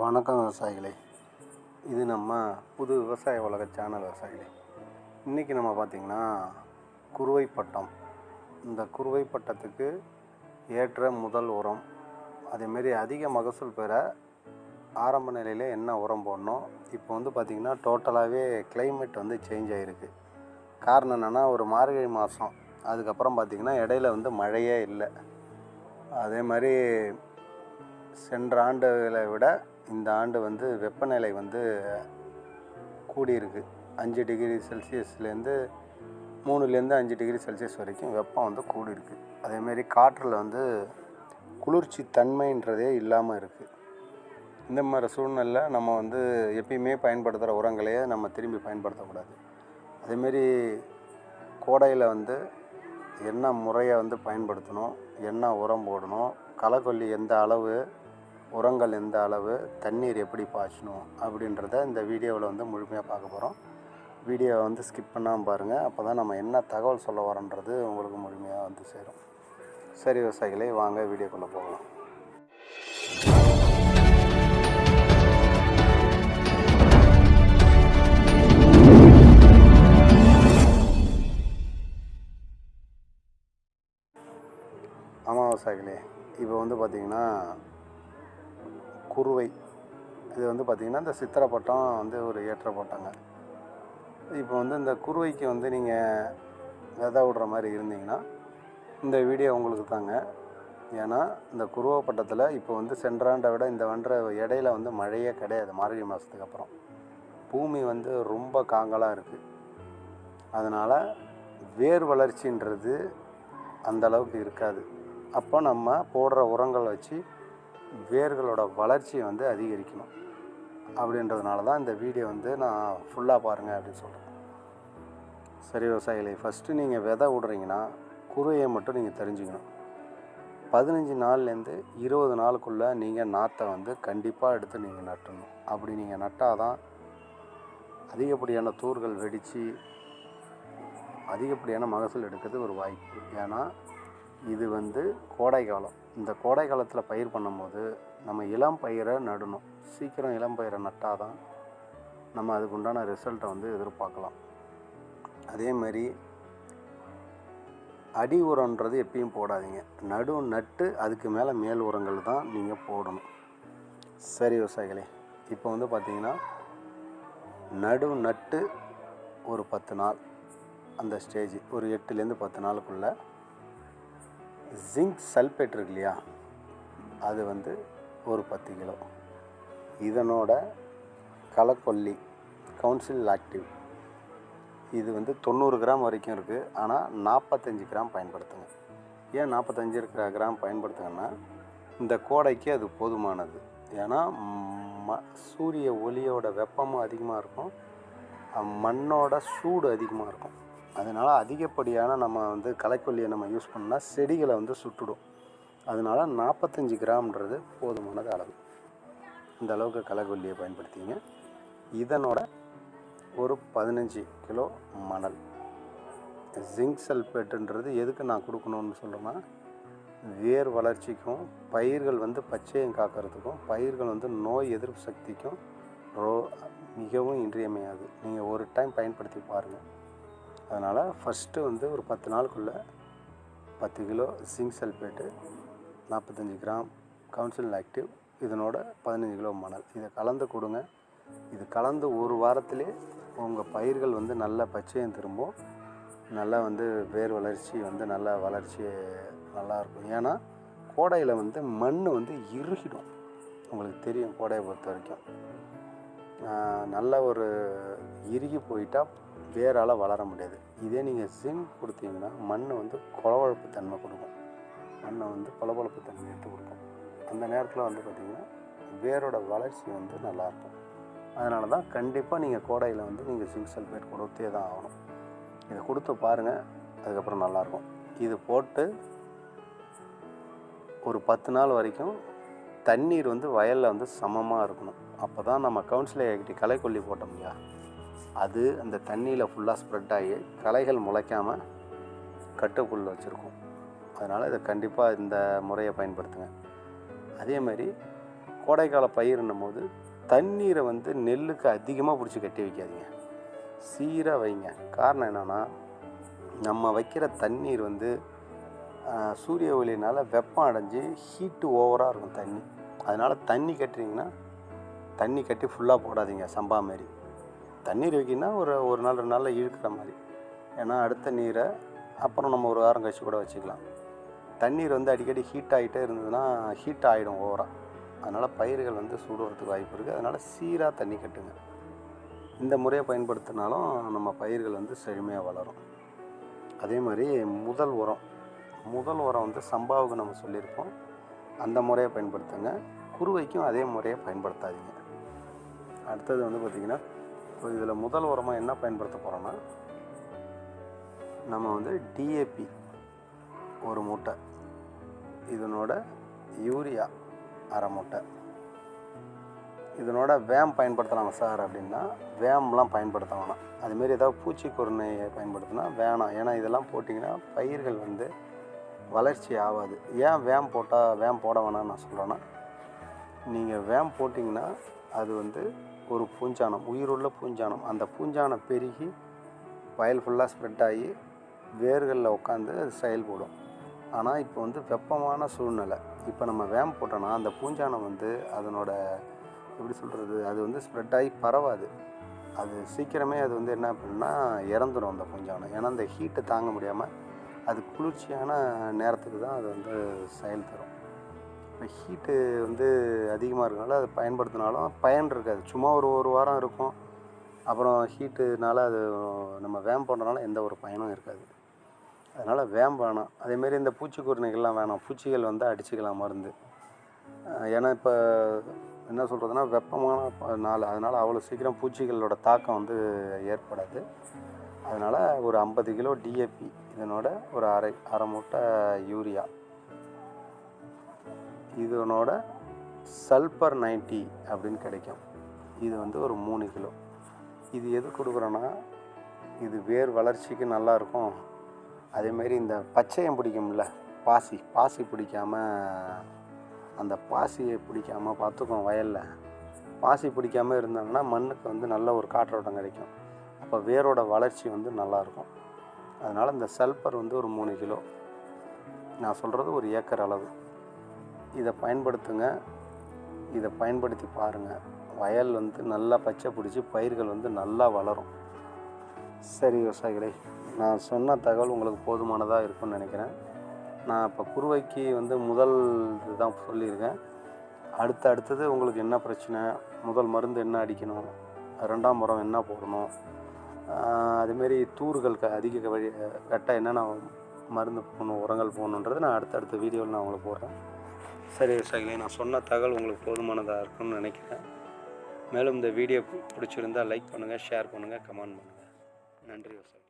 வணக்கம் விவசாயிகளே. இது நம்ம புது விவசாய உலக சேனல் விவசாயிகளே. இன்றைக்கி நம்ம பார்த்திங்கன்னா குறுவை பட்டம். இந்த குறுவை பட்டத்துக்கு ஏற்ற முதல் உரம் அதேமாரி அதிக மகசூல் பெற ஆரம்ப நிலையில் என்ன உரம் போடணும்? இப்போ வந்து பார்த்திங்கன்னா டோட்டலாகவே கிளைமேட் வந்து சேஞ்ச் ஆகிருக்கு காரணம் என்னென்னா ஒரு மார்கழி மாதம் அதுக்கப்புறம் பார்த்திங்கன்னா இடையில வந்து மழையே இல்லை. அதே மாதிரி சென்ற ஆண்டுகளை விட இந்த ஆண்டு வந்து வெப்பநிலை வந்து கூடியிருக்கு. அஞ்சு டிகிரி செல்சியஸ்லேருந்து மூணுலேருந்து அஞ்சு டிகிரி செல்சியஸ் வரைக்கும் வெப்பம் வந்து கூடியிருக்கு. அதேமாரி காற்றில் வந்து குளிர்ச்சி தன்மைன்றதே இல்லாமல் இருக்குது இந்த மாதிரி சூழ்நிலை நம்ம வந்து எப்பயுமே பயன்படுத்துகிற உரங்களையே நம்ம திரும்பி பயன்படுத்தக்கூடாது. அதேமாரி கோடையில் வந்து என்ன முறையை வந்து பயன்படுத்தணும் என்ன உரம் போடணும் களைக்கொல்லி எந்த அளவு உரங்கள் எந்த அளவு தண்ணீர் எப்படி பாய்ச்சணும் அப்படின்றத இந்த வீடியோவில் வந்து முழுமையாக பார்க்க போகிறோம் வீடியோவை வந்து ஸ்கிப் பண்ணாமல் பாருங்கள் அப்போ தான் நம்ம என்ன தகவல் சொல்ல வரோன்றது உங்களுக்கு முழுமையாக வந்து சேரும். சரி விவசாயிகளை வாங்க வீடியோக்குள்ளே போகலாம். ஆமாம் விவசாயிகளே. இப்போ வந்து பார்த்திங்கன்னா குருவை. இது வந்து பார்த்திங்கன்னா இந்த சித்திரை பட்டம் வந்து ஒரு ஏற்ற பட்டங்க. இப்போ வந்து இந்த குருவைக்கு வந்து நீங்கள் விதை விடுற மாதிரி இருந்தீங்கன்னா இந்த வீடியோ உங்களுக்கு தாங்க. ஏன்னா இந்த குருவை பட்டத்தில் இப்போ வந்து சென்றாண்டை விட இந்த வன்ற இடையில வந்து மழையே கிடையாது மார்கழி மாதத்துக்கு அப்புறம். பூமி வந்து ரொம்ப காங்கலாக இருக்குது அதனால் வேர் வளர்ச்சின்றது அந்த அளவுக்கு இருக்காது. அப்போ நம்ம போடுற உரங்களை வச்சு வேர்களோட வளர்ச்சியை வந்து அதிகரிக்கணும் அப்படின்றதுனால தான் இந்த வீடியோ வந்து நான் ஃபுல்லாக பாருங்கள் அப்படின்னு சொல்கிறேன் சரி விவசாயிகளே ஃபஸ்ட்டு நீங்கள் விதை விடுறீங்கன்னா குருவையை மட்டும் நீங்கள் தெரிஞ்சுக்கணும். பதினஞ்சு நாள்லேருந்து இருபது நாளுக்குள்ளே நீங்கள் நாற்றை வந்து கண்டிப்பாக எடுத்து நீங்கள் நட்டணும். அப்படி நீங்கள் நட்டால் தான் அதிகப்படியான தூர்கள் வெடித்து அதிகப்படியான மகசூல் எடுக்கிறது ஒரு வாய்ப்பு. ஏன்னா இது வந்து கோடை காலம். இந்த கோடை காலத்தில் பயிர் பண்ணும்போது நம்ம இளம் பயிரை நடணும். சீக்கிரம் இளம் பயிரை நட்டால் தான் நம்ம அதுக்கு உண்டான ரிசல்ட்டை வந்து எதிர்பார்க்கலாம். அதே மாதிரி அடி உரன்றது எப்பயும் போடாதீங்க. நடு நட்டு அதுக்கு மேலே மேல் உரங்கள் தான் நீங்கள் போடணும். சரி விவசாயிகளே இப்போ வந்து பார்த்தீங்கன்னா நடு நட்டு ஒரு பத்து நாள் அந்த ஸ்டேஜ் ஒரு எட்டுலேருந்து பத்து நாளுக்குள்ளே ஜிங்க் சல்பேட் இருக்கு இல்லையா? அது வந்து ஒரு பத்து கிலோ. இதனோட களைக்கொல்லி கவுன்சில் ஆக்டிவ் இது வந்து தொண்ணூறு கிராம் வரைக்கும் இருக்குது ஆனால் நாற்பத்தஞ்சு கிராம் பயன்படுத்துங்க. ஏன் நாற்பத்தஞ்சு இருக்கிற கிராம் பயன்படுத்துங்கன்னா இந்த கோடைக்கு அது போதுமானது. ஏன்னா ம சூரிய ஒளியோட வெப்பமும் அதிகமாக இருக்கும். மண்ணோட சூடு அதிகமாக இருக்கும். அதனால் அதிகப்படியான நம்ம வந்து களைக்கொல்லியை நம்ம யூஸ் பண்ணால் செடிகளை வந்து சுட்டுடும். அதனால் நாற்பத்தஞ்சு கிராம்ன்றது போதுமானது அளவு. இந்த அளவுக்கு களைக்கொல்லியை பயன்படுத்திங்க. இதனோட ஒரு பதினஞ்சு கிலோ மணல். ஜிங்க் சல்பேட்டுன்றது எதுக்கு நான் கொடுக்கணும்னு சொல்கிறேன்னா வேர் வளர்ச்சிக்கும் பயிர்கள் வந்து பச்சையம் காக்கிறதுக்கும் பயிர்கள் வந்து நோய் எதிர்ப்பு சக்திக்கும் ரோ மிகவும் இன்றியமையாது. நீங்கள் ஒரு டைம் பயன்படுத்தி பாருங்கள் அதனால் ஃபஸ்ட்டு வந்து ஒரு பத்து நாளுக்குள்ளே பத்து கிலோ ஜிங்க் சல்பேட்டு நாற்பத்தஞ்சு கிராம் கவுன்சில் ஆக்டிவ் இதனோட பதினஞ்சு கிலோ மணல். இதை கலந்து கொடுங்க. இது கலந்து ஒரு வாரத்திலே உங்கள் பயிர்கள் வந்து நல்லா பச்சையும் திரும்பும். நல்லா வந்து வேர் வளர்ச்சி வந்து நல்லா வளர்ச்சி நல்லா இருக்கும். ஏன்னா கோடையில் வந்து மண் வந்து இறுகிடும் உங்களுக்கு தெரியும் கோடையை பொறுத்த வரைக்கும். நல்ல ஒரு இறுகி போயிட்டால் வேரால் வளர முடியாது. இதே நீங்கள் ஜிங்க் கொடுத்தீங்கன்னா மண் வந்து கொலவழப்பு தன்மை கொடுக்கும். மண்ணை வந்து கொலவழப்பு தன்மை எடுத்து கொடுக்கும். அந்த நேரத்தில் வந்து பார்த்திங்கன்னா வேரோட வளர்ச்சி வந்து நல்லாயிருக்கும். அதனால தான் கண்டிப்பாக நீங்கள் கோடையில் வந்து நீங்கள் சிங் சல்ஃபேட் கொடுத்தே தான் ஆகணும். இதை கொடுத்து பாருங்கள் அதுக்கப்புறம் நல்லாயிருக்கும். இது போட்டு ஒரு பத்து நாள் வரைக்கும் தண்ணீர் வந்து வயலில் வந்து சமமாக இருக்கணும். அப்போ தான் நம்ம கவுன்சிலை ஆகிட்டு களைக்கொல்லி போட்டோம் இல்லையா? அது அந்த தண்ணியில் ஃபுல்லாக ஸ்ப்ரெட் ஆகி களைகள் முளைக்காமல் கட்டுக்குள்ளே வச்சுருக்கும். அதனால் இதை கண்டிப்பாக இந்த முறையை பயன்படுத்துங்க. அதே மாதிரி கோடைக்கால பயிர்னும் போது தண்ணீரை வந்து நெல்லுக்கு அதிகமாக பிடிச்சி கட்டி வைக்காதீங்க. சீராக வைங்க. காரணம் என்னென்னா நம்ம வைக்கிற தண்ணீர் வந்து சூரிய ஒளியினால் வெப்பம் அடைஞ்சு ஹீட்டு ஓவராக இருக்கும் தண்ணி. அதனால் தண்ணி கட்டுறீங்கன்னா தண்ணி கட்டி ஃபுல்லாக போடாதீங்க சம்பா மாரி தண்ணீர் வைக்கினா ஒரு ஒரு நாள் ரெண்டு நாளில் இழுக்கிற மாதிரி. ஏன்னா அடுத்த நீரை அப்புறம் நம்ம ஒரு வாரம் கழிச்சு கூட வச்சுக்கலாம். தண்ணீர் வந்து அடிக்கடி ஹீட் ஆகிட்டே இருந்ததுன்னா ஹீட் ஆகிடும் ஓவராக அதனால் பயிர்கள் வந்து சூடுறதுக்கு வாய்ப்பு இருக்குது அதனால் சீராக தண்ணி கட்டுங்க. இந்த முறையை பயன்படுத்தினாலும் நம்ம பயிர்கள் வந்து செழுமையாக வளரும். அதே மாதிரி முதல் உரம். முதல் உரம் வந்து சம்பாவுக்கு நம்ம சொல்லியிருக்கோம் அந்த முறையை பயன்படுத்துங்க. குருவைக்கும் அதே முறையை பயன்படுத்தாதீங்க. அடுத்தது வந்து பார்த்திங்கன்னா இப்போ இதில் முதல் உரமாக என்ன பயன்படுத்த போகிறோன்னா நம்ம வந்து டிஏபி ஒரு மூட்டை இதனோட யூரியா அரை மூட்டை. இதனோட வேம் பயன்படுத்தலாமா சார் அப்படின்னா வேம்லாம் பயன்படுத்த வேணாம். அதுமாரி ஏதாவது பூச்சிக்கொருணையை பயன்படுத்தினா வேணாம். ஏன்னா இதெல்லாம் போட்டிங்கன்னா பயிர்கள் வந்து வளர்ச்சி ஆகாது. ஏன் வேம் போட்டால் வேம் போட வேணாம்னு நான் சொல்கிறேன்னா நீங்கள் வேம் போட்டிங்கன்னா அது வந்து ஒரு பூஞ்சானம் உயிருள்ள பூஞ்சானம். அந்த பூஞ்சானம் பெருகி வயல் ஃபுல்லாக ஸ்ப்ரெட் ஆகி வேர்களில் உட்காந்து அது செயல்படும். ஆனால் இப்போ வந்து வெப்பமான சூழ்நிலை. இப்போ நம்ம வேம் போட்டோன்னா அந்த பூஞ்சானம் வந்து அதனோட எப்படி சொல்கிறது அது வந்து ஸ்ப்ரெட் ஆகி பரவாது. அது சீக்கிரமே அது வந்து என்ன பண்ணுன்னா இறந்துடும் அந்த பூஞ்சானம். ஏன்னா அந்த ஹீட்டை தாங்க முடியாமல் அது குளிர்ச்சியான நேரத்துக்கு தான் அது வந்து செயல் தரும். இப்போ ஹீட்டு வந்து அதிகமாக இருக்கனால அதை பயன்படுத்தினாலும் பயன் இருக்காது. சும்மா ஒரு ஒரு வாரம் இருக்கும். அப்புறம் ஹீட்டுனால அது நம்ம வேம் பண்ணுறனால எந்த ஒரு பயனும் இருக்காது. அதனால் வேம் வேணாம் அதேமாரி இந்த பூச்சிக்கொருணைகள்லாம் வேணாம். பூச்சிகள் வந்து அடிச்சுக்கலாம் மருந்து. ஏன்னா இப்போ என்ன சொல்கிறதுனா வெப்பமான நாள். அதனால் அவ்வளோ சீக்கிரம் பூச்சிகளோட தாக்கம் வந்து ஏற்படாது. அதனால் ஒரு ஐம்பது கிலோ டிஏபி இதனோட ஒரு அரை அரை மூட்டை யூரியா இதனோட சல்பர் 90 அப்படின்னு கிடைக்கும். இது வந்து ஒரு மூணு கிலோ. இது எது கொடுக்குறோன்னா இது வேர் வளர்ச்சிக்கு நல்லா இருக்கும். அதேமாரி இந்த பச்சையம் பிடிக்கும்ல பாசி. பாசி பிடிக்காம அந்த பாசியை பிடிக்காம பார்த்துக்கும் வயலில். பாசி பிடிக்காம இருந்தாங்கன்னா மண்ணுக்கு வந்து நல்ல ஒரு காற்றோட்டம் கிடைக்கும். அப்போ வேரோட வளர்ச்சி வந்து நல்லாயிருக்கும் அதனால் இந்த சல்பர் வந்து ஒரு மூணு கிலோ. நான் சொல்கிறது ஒரு ஏக்கர் அளவு. இதை பயன்படுத்துங்க. இதை பயன்படுத்தி பாருங்கள் வயல் வந்து நல்லா பச்சை பிடிச்சி பயிர்கள் வந்து நல்லா வளரும். சரி விவசாயிகளே நான் சொன்ன தகவல் உங்களுக்கு போதுமானதாக இருக்கும்னு நினைக்கிறேன். நான் இப்போ குருவைக்கு வந்து முதல் இதுதான் சொல்லியிருக்கேன். அடுத்து அடுத்தது உங்களுக்கு என்ன பிரச்சனை? முதல் மருந்து என்ன அடிக்கணும்? ரெண்டாம் மரம் என்ன போடணும்? அதுமாரி தூர்கள் க அதிக வழி கரெக்டாக என்னென்ன மருந்து போடணும் உரங்கள் போகணுன்றது நான் அடுத்தடுத்த வீடியோவில் நான் உங்களுக்கு போடுறேன். சரி விவசாயிகளே நான் சொன்ன தகவல் உங்களுக்கு போதுமானதாக இருக்கும்னு நினைக்கிறேன். மேலும் இந்த வீடியோ பிடிச்சிருந்தால் லைக் பண்ணுங்கள் ஷேர் பண்ணுங்கள் கமெண்ட் பண்ணுங்கள் நன்றி விவசாயி